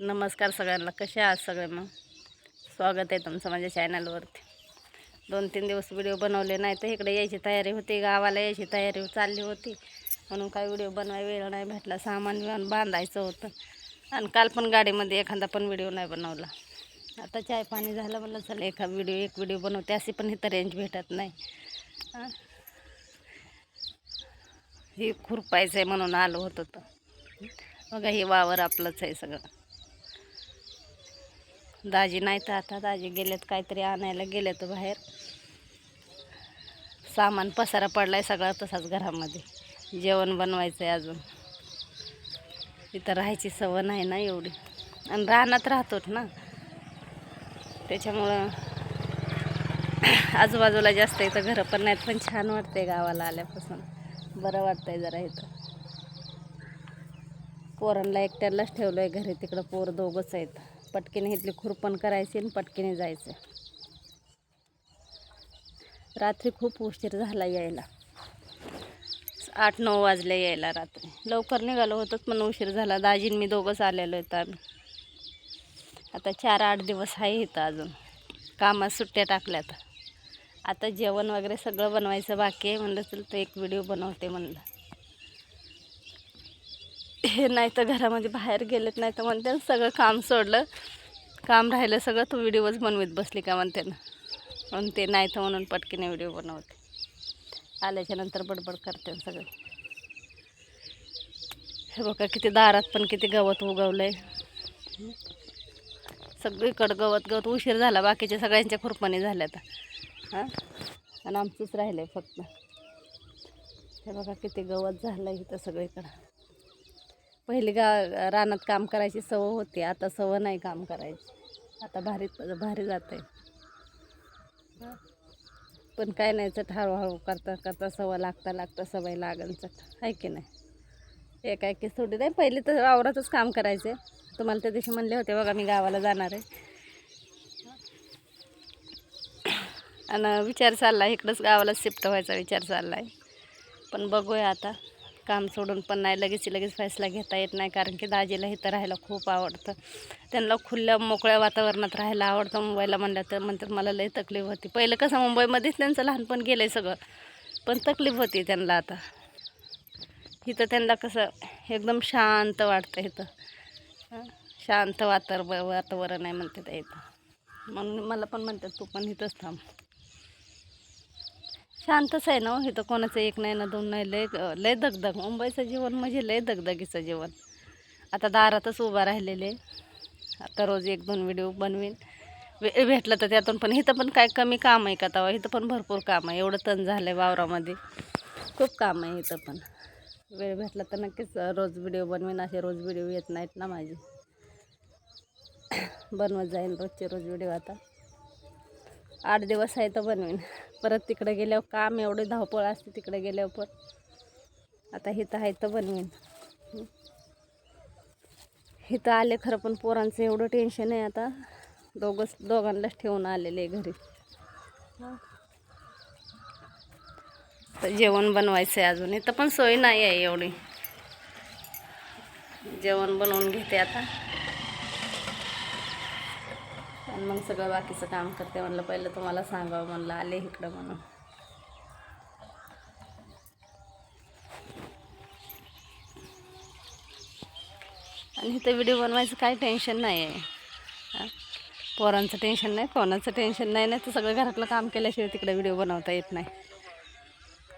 नमस्कार सगळ्यांना. कसे आहात सगळे मग? स्वागत आहे तुमचं माझ्या चॅनलवरती दोन तीन दिवस व्हिडिओ बनवले नाही तर इकडे यायची तयारी होती गावाला यायची तयारी चालली होती. म्हणून काही व्हिडिओ बनवाय वेळ नाही भेटला सामान बिमान बांधायचं होतं. आणि काल पण गाडीमध्ये एखादा पण व्हिडिओ नाही बनवला. आता चाय पाणी झालं म्हणलं चला एका व्हिडिओ एक व्हिडिओ बनवते. अशी पण इथं रेंज भेटत नाही. हे? खुरपायचं आहे म्हणून आलो होतं तर. बघा हे वावर आपलंच आहे सगळं. दाजी नाही तर आता दाजी गेलेत काहीतरी आणायला गेलेत बाहेर. सामान पसारा पडलाय सगळा तसाच घरामध्ये. जेवण बनवायचं आहे अजून. इथं राहायची सवय नाही ना एवढी. आणि रानात राहतोच ना. त्याच्यामुळं आजूबाजूला जास्त इथं घरं पण नाहीत पण छान वाटतंय गावाला आल्यापासून. बरं वाटतंय जरा इथं. पोरांना एकट्यालाच ठेवलं आहे घरी तिकडं पोर दोघंच आहेत. पटकीने इथली खुरपण करायची आणि पटकीने जायचं. रात्री खूप उशीर झाला यायला. आठ नऊ वाजले यायला रात्री. लवकर निघालो होतोच पण उशीर झाला. दाजीन मी दोघंच आलेलो आहेत आम्ही. आता चार आठ दिवस आहे इथं अजून. कामात सुट्ट्या टाकल्यात. आता जेवण वगैरे सगळं बनवायचं बाकी आहे. म्हणलं चल तर एक व्हिडिओ बनवते म्हणलं. हे नाही तर घरामध्ये बाहेर गेलेत नाही तर म्हणते ना सगळं काम सोडलं. काम राहिलं सगळं तू व्हिडिओच बनवीत बसली का म्हणते ना. म्हणून ते नाही तर म्हणून पटकीने व्हिडिओ बनवते. आल्याच्यानंतर बडबड करते सगळं. हे बघा किती दारात पण किती गवत उगवलं आहे सगळीकडं गवत गवत उशीर झाला बाकीच्या सगळ्यांच्या खुरपणी झाल्या आता हां? आणि आमचंच राहिलं आहे फक्त. हे बघा किती गवत झालं इथं सगळीकडं. पहिली गा रानात काम करायची सवय होती. आता सवय नाही काम करायची. आता भारी भारी जात आहे पण काय नाही चट हळूहळू करता करता सवय लागता लागता सवय लागन चट. आहे की नाही? एक की सोडी नाही? पहिले तर वावरातच काम करायचे. तुम्हाला त्या दिवशी म्हणले होते बघा मी गावाला जाणार आहे. आणि विचार चालला आहे इकडंच गावाला शिफ्ट व्हायचा विचार चालला आहे पण बघूया आता. काम सोडून पण नाही लगेच लगेच फैसला घेता येत नाही कारण की दाजीला इथं राहायला खूप आवडतं. त्यांना खुल्या मोकळ्या वातावरणात राहायला आवडतं. मुंबईला म्हणलं तर म्हणतात मला लई तकलीफ होती. पहिलं कसं मुंबईमध्येच त्यांचं लहानपण गेलं आहे सगळं पण तकलीफ होती त्यांना आता. इथं त्यांना कसं एकदम शांत वाटतं इथं. शांत वातावर वातावरण आहे म्हणते इथं. म्हणून मला पण म्हणतात तू पण इथंच थांब. शांतच आहे ना हे इथं कोणाचं एक नाही ना दोन नाही लय लय दगदग. मुंबईचं जीवन म्हणजे लय दगदगीचं जीवन. आता दारातच उभा राहिलेले. आता रोज एक दोन व्हिडिओ बनवीन. वे भेटलं तर त्यातून पण इथं पण काय कमी काम आहे का तवा इथं पण भरपूर काम आहे. एवढं तण झालं आहे वावरामध्ये. खूप काम आहे इथं पण. वेळ भेटला तर नक्कीच रोज व्हिडिओ बनवीन. असे रोज व्हिडिओ येत नाहीत ना माझे. बनवत जाईन रोजचे रोज व्हिडिओ आता. आठ दिवस आहे तर बनवीन. परत तिकडे गेल्यावर काम एवढे धावपळ असते तिकडे गेल्यावर पण. आता हिथं आहे तर बनवेन. हं. इथं आले खरं पण पोरांचं एवढं टेन्शन आहे आता. दोघंच दोघांनाच ठेवून आलेले आहे घरी. तर जेवण बनवायचं आहे अजून. इथं पण सोय नाही आहे एवढी. जेवण बनवून घेते आता. आणि मग सगळं बाकीचं काम करते म्हणलं पहिलं तुम्हाला सांगावं म्हणलं आले इकडं म्हणून. आणि इथं व्हिडिओ बनवायचं काही टेन्शन नाही आहे पोरांचं टेन्शन नाही कोणाचं टेन्शन नाही नाही तर सगळं घरातलं काम केल्याशिवाय तिकडे व्हिडिओ बनवता येत नाही.